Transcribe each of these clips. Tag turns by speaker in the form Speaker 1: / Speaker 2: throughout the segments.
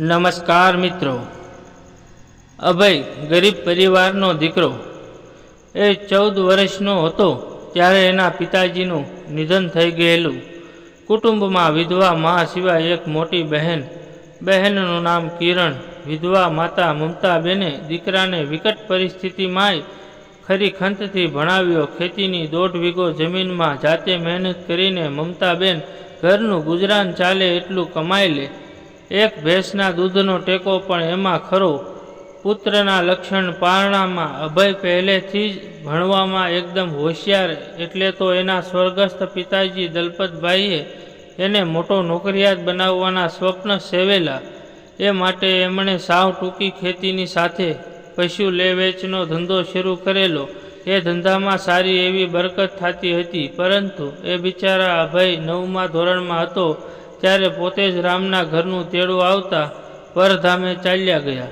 Speaker 1: નમસ્કાર મિત્રો. અભય, ગરીબ પરિવારનો દીકરો. એ ચૌદ વર્ષનો હતો ત્યારે એના પિતાજીનું નિધન થઈ ગયેલું. કુટુંબમાં વિધવા મા સિવાય એક મોટી બહેન. બહેનનું નામ કિરણ. વિધવા માતા મમતાબેને દીકરાને વિકટ પરિસ્થિતિમાંય ખરી ખંતથી ભણાવ્યો. ખેતીની દોઢ વીઘો જમીનમાં જાતે મહેનત કરીને મમતાબેન ઘરનું ગુજરાન ચાલે એટલું કમાઈ લે. એક ભેંસના દૂધનો ટેકો પણ એમાં ખરો. પુત્રના લક્ષણ પારણામાં અભય પહેલેથી જ ભણવામાં એકદમ હોશિયાર, એટલે તો એના સ્વર્ગસ્થ પિતાજી દલપતભાઈએ એને મોટો નોકરિયાત બનાવવાના સ્વપ્ન સેવેલા. એ માટે એમણે સાવ ટૂંકી ખેતીની સાથે પશુ લે વેચનો ધંધો શરૂ કરેલો. એ ધંધામાં સારી એવી બરકત થતી હતી, પરંતુ એ બિચારા અભય નવમા ધોરણમાં હતો. ત્યારે પોતે જ રામના ઘરનું તેડું આવતા પરધામે ચાલ્યા ગયા.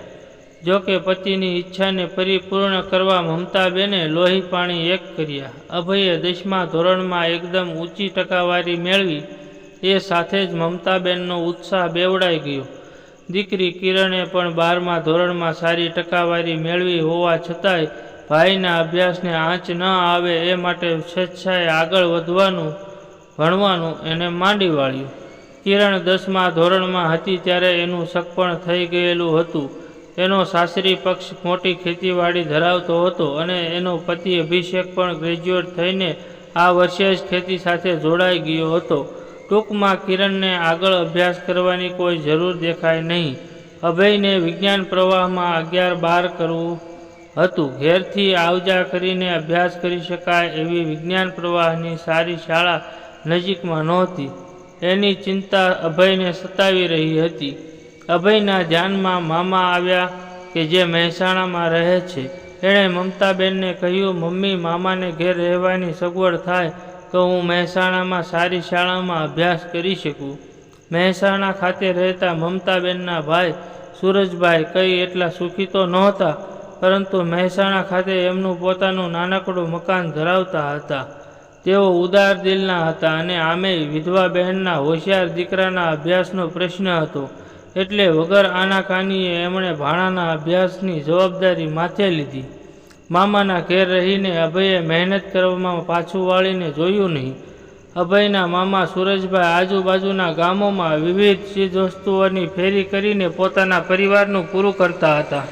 Speaker 1: જો કે પતિની ઈચ્છાને પરિપૂર્ણ કરવા મમતાબેને લોહી પાણી એક કર્યા. અભયે દસમા ધોરણમાં એકદમ ઊંચી ટકાવારી મેળવી. એ સાથે જ મમતાબેનનો ઉત્સાહ બેવડાઈ ગયો. દીકરી કિરણે પણ બારમા ધોરણમાં સારી ટકાવારી મેળવી હોવા છતાંય ભાઈના અભ્યાસને આંચ ન આવે એ માટે સ્વેચ્છાએ આગળ વધવાનું, ભણવાનું એને માંડી વાળ્યું. કિરણ દસમા ધોરણમાં હતી ત્યારે એનું સગપણ થઈ ગયેલું હતું. એનો સાસરી પક્ષ મોટી ખેતીવાડી ધરાવતો હતો અને એનો પતિ અભિષેક પણ ગ્રેજ્યુએટ થઈને આ વર્ષે જ ખેતી સાથે જોડાઈ ગયો હતો. ટૂંકમાં કિરણને આગળ અભ્યાસ કરવાની કોઈ જરૂર દેખાય નહીં. અભયને વિજ્ઞાન પ્રવાહમાં અગિયાર બાર કરવું હતું. ઘેરથી આવજા કરીને અભ્યાસ કરી શકાય એવી વિજ્ઞાન પ્રવાહની સારી શાળા નજીકમાં નહોતી. એની ચિંતા અભયને સતાવી રહી હતી. અભયના ધ્યાનમાં મામા આવ્યા કે જે મહેસાણામાં રહે છે. એણે મમતાબેનને કહ્યું, મમ્મી, મામાને ઘેર રહેવાની સગવડ થાય તો હું મહેસાણામાં સારી શાળામાં અભ્યાસ કરી શકું. મહેસાણા ખાતે રહેતા મમતાબેનના ભાઈ સુરજભાઈ કંઈ એટલા સુખી તો નહોતા, પરંતુ મહેસાણા ખાતે એમનું પોતાનું નાનકડું મકાન ધરાવતા હતા. તેઓ ઉદાર દિલના હતા અને આમેય વિધવા બહેનના હોશિયાર દીકરાના અભ્યાસનો પ્રશ્ન હતો. એટલે વગર આનાકાનીએ એમણે ભાણાના અભ્યાસની જવાબદારી માથે લીધી. મામાના ઘેર રહીને અભયે મહેનત કરવામાં પાછું વાળીને જોયું નહીં. અભયના મામા સુરજભાઈ આજુબાજુના ગામોમાં વિવિધ ચીજવસ્તુઓની ફેરી કરીને પોતાના પરિવારનું પૂરું કરતા હતા.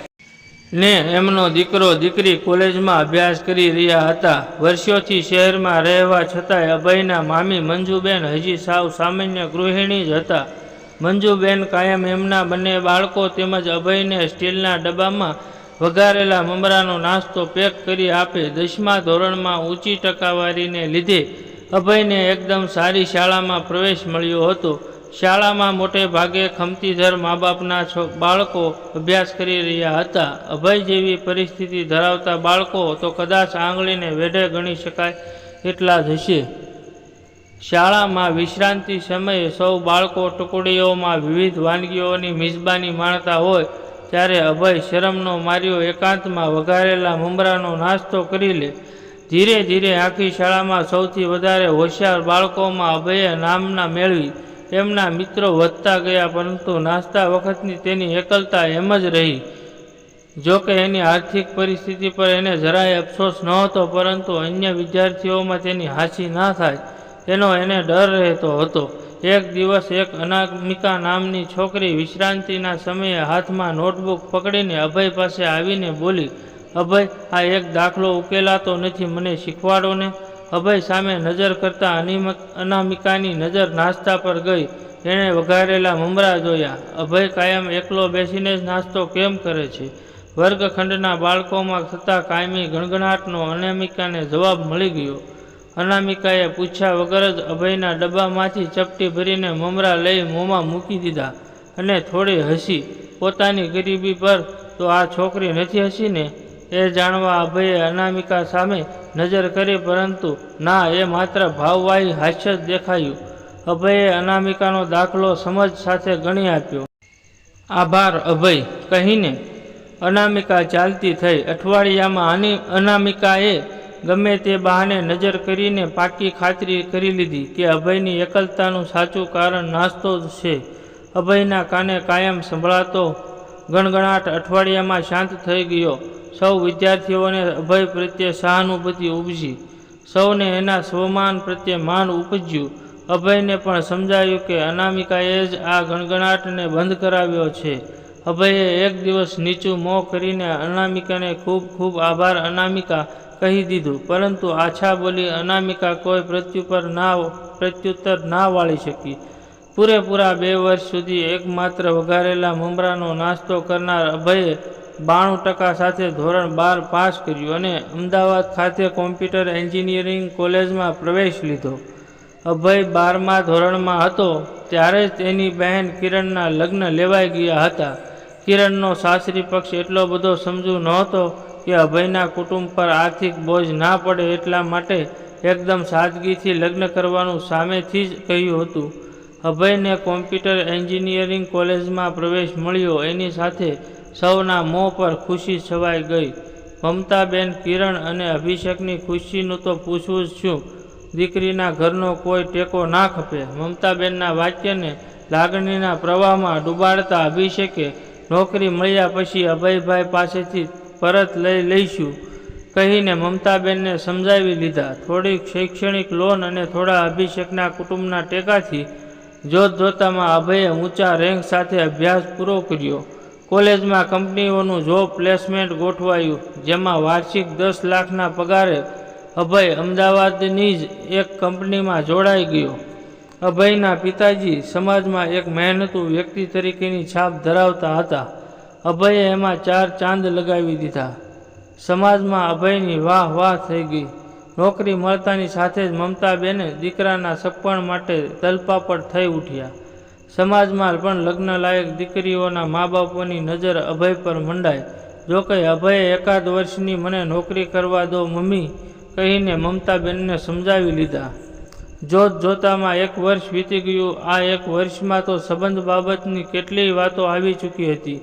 Speaker 1: ને એમનો દીકરો દીકરી કોલેજમાં અભ્યાસ કરી રહ્યા હતા. વર્ષોથી શહેરમાં રહેવા છતાંય અભયના મામી મંજુબેન હજી સાવ સામાન્ય ગૃહિણી જ હતા. મંજુબેન કાયમ એમના બંને બાળકો તેમજ અભયને સ્ટીલના ડબ્બામાં વઘારેલા મમરાનો નાસ્તો પેક કરી આપે દસમા ધોરણમાં ઊંચી ટકાવારીને લીધે અભયને એકદમ સારી શાળામાં પ્રવેશ મળ્યો હતો. શાળામાં મોટે ભાગે ખમતીધર મા બાપના બાળકો અભ્યાસ કરી રહ્યા હતા. અભય જેવી પરિસ્થિતિ ધરાવતા બાળકો તો કદાચ આંગળીને વેઢે ગણી શકાય એટલા જ હશે. શાળામાં વિશ્રાંતિ સમયે સૌ બાળકો ટુકડીઓમાં વિવિધ વાનગીઓની મિજબાની માણતા હોય, ત્યારે અભય શરમનો માર્યો એકાંતમાં વઘારેલા મમરાનો નાસ્તો કરી લે. ધીરે ધીરે આખી શાળામાં સૌથી વધારે હોશિયાર બાળકોમાં અભયે નામના મેળવી એમના મિત્રો વધતા ગયા, પરંતુ નાસ્તા વખતની તેની એકલતા એમ જ રહી. જોકે એની આર્થિક પરિસ્થિતિ પર એને જરાય અફસોસ નહોતો, પરંતુ અન્ય વિદ્યાર્થીઓમાં તેની હાંસી ના થાય, તેનો એને ડર રહેતો હતો. એક દિવસ એક અનામિકા નામની છોકરી વિશ્રાંતિના સમયે હાથમાં નોટબુક પકડીને અભય પાસે આવીને બોલી, અભય, આ એક દાખલો ઉકેલાતો નથી, મને શીખવાડો ને. અભય સામે નજર કરતાં અનિમક અનામિકાની નજર નાસ્તા પર ગઈ. એણે વઘારેલા મમરા જોયા. અભય કાયમ એકલો બેસીને જ નાસ્તો કેમ કરે છે? વર્ગખંડના બાળકોમાં થતા કાયમી ગણગણાટનો અનામિકાને જવાબ મળી ગયો. અનામિકાએ પૂછ્યા વગર જ અભયના ડબ્બામાંથી ચપટી ભરીને મમરા લઈ મોંમાં મૂકી દીધા અને થોડી હસી. પોતાની ગરીબી પર તો આ છોકરી નથી હસીને? એ જાણવા અભયે અનામિકા સામે નજર કરી, પરંતુ ના, એ માત્ર ભાવવાહી હાસ્ય જ દેખાયું. અભયે અનામિકાનો દાખલો સમજ સાથે ગણી આપ્યો. આભાર, અભય, કહીને અનામિકા ચાલતી થઈ. અઠવાડિયામાં આની અનામિકાએ ગમે તે બહાને નજર કરીને પાકી ખાતરી કરી લીધી કે અભયની એકલતાનું સાચું કારણ નાસ્તો જ છે. અભયના કાને કાયમ સંભળાતો ગણગણાટ અઠવાડિયામાં શાંત થઈ ગયો. સૌ વિદ્યાર્થીઓને અભય પ્રત્યે સહાનુભૂતિ ઉપજી. સૌને એના સ્વમાન પ્રત્યે માન ઉપજ્યું. અભયને પણ સમજાયું કે અનામિકાએ જ આ ગણગણાટને બંધ કરાવ્યો છે. અભયે એક દિવસ નીચું મોં કરીને અનામિકાને ખૂબ ખૂબ આભાર અનામિકા કહી દીધું. પરંતુ આછા બોલી અનામિકા કોઈ પ્રત્યુપર ના પ્રત્યુત્તર ના વાળી શકી. પૂરેપૂરા બે વર્ષ સુધી એકમાત્ર વઘારેલા મમરાનો નાસ્તો કરનાર અભયે બાણું ટકા સાથે ધોરણ બાર પાસ કર્યું અને અમદાવાદ ખાતે કોમ્પ્યુટર એન્જિનિયરિંગ કોલેજમાં પ્રવેશ લીધો. અભય બારમા ધોરણમાં હતો, ત્યારે જ તેની બહેન કિરણના લગ્ન લેવાઈ ગયા હતા. કિરણનો સાસરી પક્ષ એટલો બધો સમજુ નહોતો કે અભયના કુટુંબ પર આર્થિક બોજ ના પડે એટલા માટે એકદમ સાદગીથી લગ્ન કરવાનું સામેથી જ કહ્યું હતું. અભયને કોમ્પ્યુટર એન્જિનિયરિંગ કોલેજમાં પ્રવેશ મળ્યો, એની સાથે સૌના મોં પર ખુશી છવાઈ ગઈ. મમતાબેન, કિરણ અને અભિષેકની ખુશીનું તો પૂછવું જ શું દીકરીના ઘરનો કોઈ ટેકો ના ખપે. મમતાબેનના વાક્યને લાગણીના પ્રવાહમાં ડૂબાડતા અભિષેકે નોકરી મળ્યા પછી અભયભાઈ પાસેથી પરત લઈ લઈશું કહીને મમતાબેનને સમજાવી લીધા. થોડીક શૈક્ષણિક લોન અને થોડા અભિષેકના કુટુંબના ટેકાથી જોત જોતામાં અભયે ઊંચા રેન્ક સાથે અભ્યાસ પૂરો કર્યો. કોલેજમાં કંપનીઓનું જોબ પ્લેસમેન્ટ ગોઠવાયું, જેમાં વાર્ષિક દસ લાખના પગારે અભય અમદાવાદની જ એક કંપનીમાં જોડાઈ ગયો. અભયના પિતાજી સમાજમાં એક મહેનતુ વ્યક્તિ તરીકેની છાપ ધરાવતા હતા. અભયે એમાં ચાર ચાંદ લગાવી દીધા. સમાજમાં અભયની વાહ વાહ થઈ ગઈ. નોકરી મળતાની સાથે જ મમતાબેને દીકરાના સપણ માટે તલપાપડ થઈ ઉઠ્યા. સમાજમાં પણ લગ્ન લાયક દીકરીઓના મા બાપોની નજર અભય પર મંડાય. જોકે અભયે એકાદ વર્ષની મને નોકરી કરવા દો મમ્મી કહીને મમતાબેનને સમજાવી લીધા. જોત જોતામાં એક વર્ષ વીતી ગયું. આ એક વર્ષમાં તો સંબંધ બાબતની કેટલીય વાતો આવી ચૂકી હતી.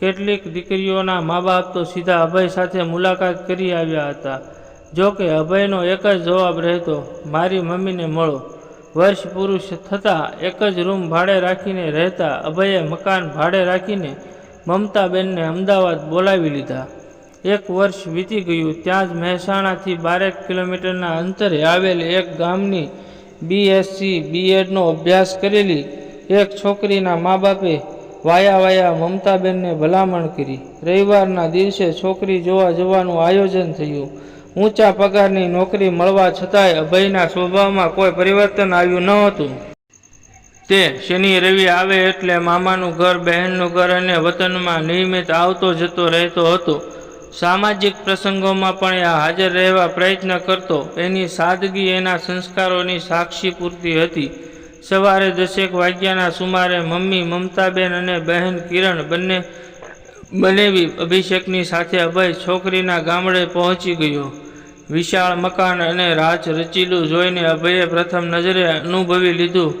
Speaker 1: કેટલીક દીકરીઓના મા બાપ તો સીધા અભય સાથે મુલાકાત કરી આવ્યા હતા. જો કે અભયનો એક જ જવાબ રહેતો, મારી મમ્મીને મળો. વર્ષ પુરુષ થતાં એક જ રૂમ ભાડે રાખીને રહેતા અભયે મકાન ભાડે રાખીને મમતાબેનને અમદાવાદ બોલાવી લીધા. એક વર્ષ વીતી ગયું, ત્યાં જ મહેસાણાથી બારેક કિલોમીટરના અંતરે આવેલ એક ગામની બીએસસી બીએડનો અભ્યાસ કરેલી એક છોકરીના મા બાપે વાયા વાયા મમતાબેનને ભલામણ કરી. રવિવારના દિવસે છોકરી જોવા જવાનું આયોજન થયું. ઊંચા પગારની નોકરી મળવા છતાંય અભયના સ્વભાવમાં કોઈ પરિવર્તન આવ્યું ન હતું. તે શનિ રવિ આવે એટલે મામાનું ઘર, બહેનનું ઘર અને વતનમાં નિયમિત આવતો જતો રહેતો હતો. સામાજિક પ્રસંગોમાં પણ આ હાજર રહેવા પ્રયત્ન કરતો. એની સાદગી એના સંસ્કારોની સાક્ષી પૂરતી હતી. સવારે દસેક વાગ્યાના સુમારે મમ્મી, મમતાબેન અને બહેન કિરણ બંને બનેવી અભિષેકની સાથે અભય છોકરીના ગામડે પહોંચી ગયો. વિશાળ મકાન અને રાજ રચીલું જોઈને અભયે પ્રથમ નજરે અનુભવી લીધું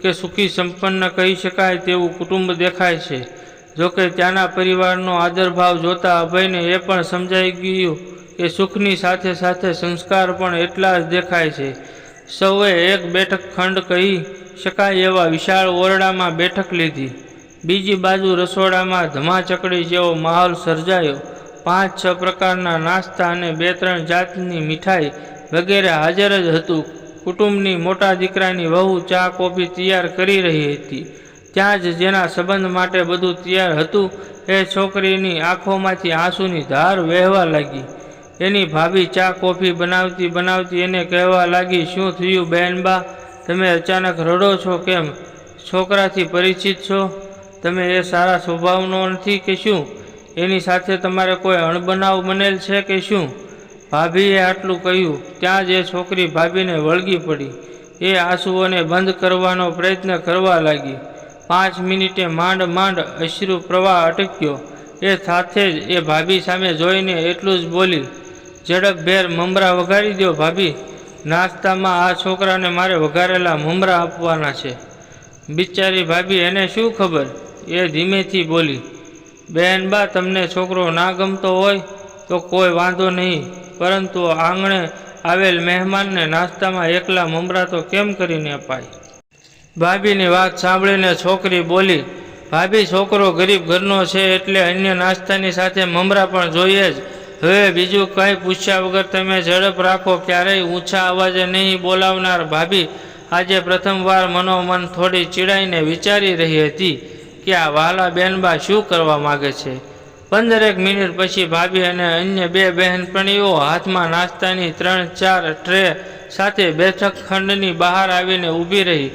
Speaker 1: કે સુખી સંપન્ન કહી શકાય તેવું કુટુંબ દેખાય છે. જોકે ત્યાંના પરિવારનો આદરભાવ જોતા અભયને એ પણ સમજાઈ ગયું કે સુખની સાથે સાથે સંસ્કાર પણ એટલા જ દેખાય છે. સૌએ એક બેઠક ખંડ કહી શકાય એવા વિશાળ ઓરડામાં બેઠક લીધી. બીજી બાજુ રસોડામાં ધમાચકડી જેવો માહોલ સર્જાયો. પાંચ, છ પ્રકારના નાસ્તા અને બે, ત્રણ જાતની મીઠાઈ વગેરે હાજર જ હતું. કુટુંબની મોટા દીકરાની વહુ ચા, કોફી તૈયાર કરી રહી હતી. ત્યાં જ જેના સંબંધ માટે બધું તૈયાર હતું, એ છોકરીની આંખોમાંથી આંસુની ધાર વહેવા લાગી. એની ભાભી ચા, કોફી બનાવતી બનાવતી એને કહેવા લાગી, શું થયું બહેનબા તમે અચાનક રડો છો કેમ? છોકરાથી પરિચિત છો? તમે એ સારા સ્વભાવનો નથી કે શું? એની સાથે તમારે કોઈ અણબનાવ બનેલ છે કે શું? ભાભીએ આટલું કહ્યું, ત્યાં જ એ છોકરી ભાભીને વળગી પડી. એ આંસુઓને બંધ કરવાનો પ્રયત્ન કરવા લાગી. પાંચ મિનિટે માંડ માંડ અશ્રુ પ્રવાહ અટક્યો. એ સાથે જ એ ભાભી સામે જોઈને એટલું જ બોલી ઝડપભેર મમરા વઘારી દો ભાભી. નાસ્તામાં આ છોકરાને મારે વઘારેલા મમરા આપવાના છે. બિચારી ભાભી એને શું ખબર? એ ધીમેથી બોલી બહેનબા તમને છોકરો ના ગમતો હોય તો કોઈ વાંધો નહીં, પરંતુ આંગણે આવેલ મહેમાનને નાસ્તામાં એકલા મમરા તો કેમ કરીને અપાય? ભાભીની વાત સાંભળીને છોકરી બોલી, ભાભી, છોકરો ગરીબ ઘરનો છે એટલે અન્ય નાસ્તાની સાથે મમરા પણ જોઈએ જ. હવે બીજું કંઈ પૂછ્યા વગર તમે ઝડપ રાખો, ક્યારેય ઊંચા અવાજે નહીં બોલાવનાર ભાભી આજે પ્રથમવાર મનોમન થોડી ચીડાઈને વિચારી રહી હતી. કે આ વાલા બેનબા શું કરવા માગે છે? પંદરેક મિનિટ પછી ભાભી અને અન્ય બે બહેનપણીઓ હાથમાં નાસ્તાની ત્રણ ચાર ટ્રે સાથે બેઠક ખંડની બહાર આવીને ઊભી રહી.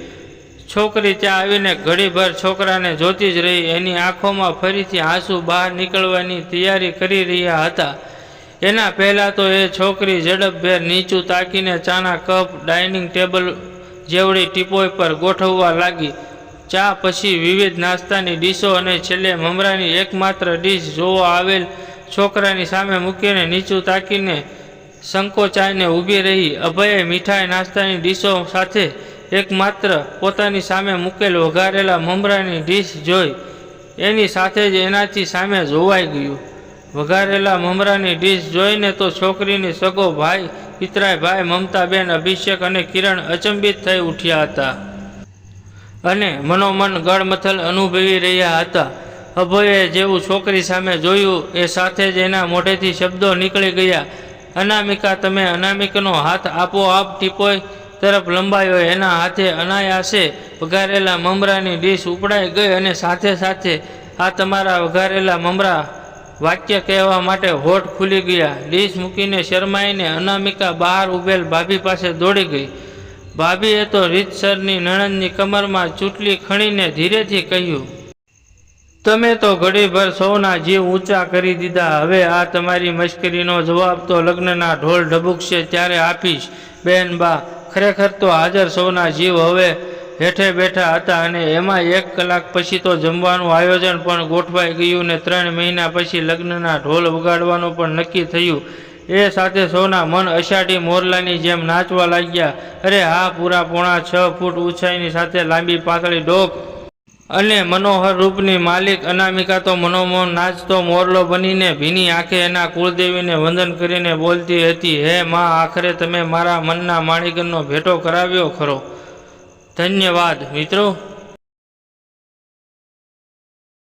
Speaker 1: છોકરી ત્યાં આવીને ઘડીભર છોકરાને જોતી જ રહી. એની આંખોમાં ફરીથી આંસુ બહાર નીકળવાની તૈયારી કરી રહ્યા હતા. એના પહેલાં તો એ છોકરી ઝડપભેર નીચું તાકીને ચાના કપ, ડાઇનિંગ ટેબલ જેવડી ટીપોય પર ગોઠવવા લાગી. ચા પછી વિવિધ નાસ્તાની ડીશો અને છેલ્લે મમરાની એકમાત્ર ડીશ જોવા આવેલ છોકરાની સામે મૂકીને નીચું તાકીને સંકોચાઈને ઊભી રહી. અભયે મીઠાઈ નાસ્તાની ડીશો સાથે એકમાત્ર પોતાની સામે મૂકેલ વઘારેલા મમરાની ડીશ જોઈ. એની સાથે જ એનાથી સામે જોવાઈ ગયું. વઘારેલા મમરાની ડીશ જોઈને તો છોકરીની સગો ભાઈ પિતરાય ભાઈ મમતાબેન અભિષેક અને કિરણ અચંબિત થઈ ઉઠ્યા હતા. અને મનોમન ગળમથલ અનુભવી રહ્યા હતા. અભયે જેવું છોકરી સામે જોયું, એ સાથે જ એના મોઢેથી શબ્દો નીકળી ગયા. અનામિકા, તમે અનામિકનો હાથ આપોઆપ ટીપોય તરફ લંબાયો. એના હાથે અનાયાસે વઘારેલા મમરાની ડીશ ઉપડાઈ ગઈ અને સાથે સાથે આ તમારા વઘારેલા મમરા વાક્ય કહેવા માટે હોઠ ખુલી ગયા. ડીશ મૂકીને શરમાઈને અનામિકા બહાર ઊભેલ ભાભી પાસે દોડી ગઈ. ભાભીએ તો રીતસરની નણંદની કમરમાં ચૂંટલી ખણીને ધીરેથી કહ્યું, તમે તો ઘડીભર સૌના જીવ ઊંચા કરી દીધા. હવે આ તમારી મશ્કરીનો જવાબ તો લગ્નના ઢોલ ઢબુકશે ત્યારે આપીશ. બેન બા, ખરેખર તો હાજર સૌના જીવ હવે હેઠે બેઠા હતા અને એમાં એક કલાક પછી તો જમવાનું આયોજન પણ ગોઠવાઈ ગયું ને ત્રણ મહિના પછી લગ્નના ઢોલ વગાડવાનું પણ નક્કી થયું. એ સાથે સૌના મન અષાઢી મોરલાની જેમ નાચવા લાગ્યા. અરે હા, પૂરા પોણા છ ફૂટ ઊંચાઈની સાથે લાંબી પાતળી ડોક અને મનોહર રૂપની માલિક અનામિકા તો મનોમોહન નાચતો મોરલો બનીને ભીની આંખે એના કુળદેવીને વંદન કરીને બોલતી હતી, હે માં, આખરે તમે મારા મનના માણિકનો ભેટો કરાવ્યો ખરો. ધન્યવાદ, મિત્રો.